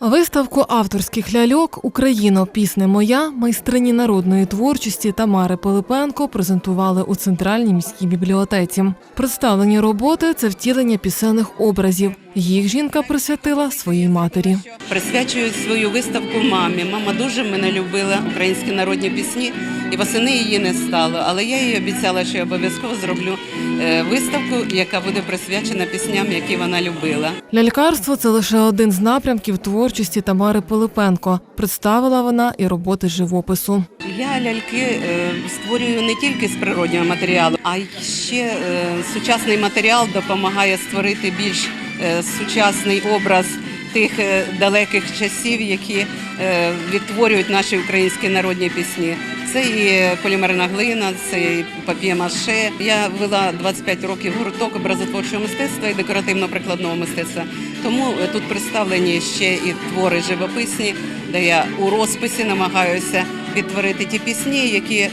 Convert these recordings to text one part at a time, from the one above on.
Виставку авторських ляльок Україно пісне моя майстрині народної творчості Тамари Пилипенко презентували у центральній міській бібліотеці. Представлені роботи це втілення пісенних образів. Їх жінка присвятила своїй матері. Присвячую свою виставку мамі. Мама дуже мене любила українські народні пісні, і восени її не стало. Але я їй обіцяла, що я обов'язково зроблю е, виставку, яка буде присвячена пісням, які вона любила. Лялькарство це лише один з напрямків творчості Тамари Пилипенко. Представила вона і роботи живопису. Я ляльки е, створюю не тільки з природнього матеріалу, а й ще е, сучасний матеріал допомагає створити більш сучасний образ тих е, далеких часів, які е, відтворюють наші українські народні пісні. Це і полімерна глина, це і папіє-маше. Я вела 25 років гурток образотворчого мистецтва і декоративно-прикладного мистецтва. Тому е, тут представлені ще і твори живописні, де я у розписі намагаюся відтворити ті пісні, які е,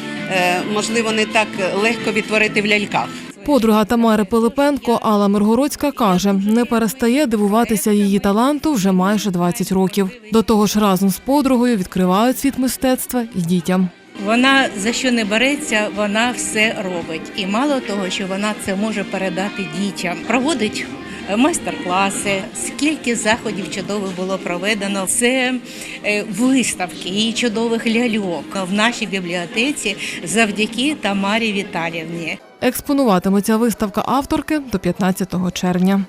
можливо не так легко відтворити в ляльках. Подруга Тамари Пилипенко Алла Миргородська каже, не перестає дивуватися її таланту вже майже 20 років. До того ж, разом з подругою відкривають світ мистецтва і дітям. Вона за що не береться, вона все робить. І мало того, що вона це може передати дітям, проводить майстер-класи. Скільки заходів чудових було проведено. Це е, виставки і чудових ляльок в нашій бібліотеці завдяки Тамарі Віталівні. Експонуватиметься виставка авторки до 15 червня.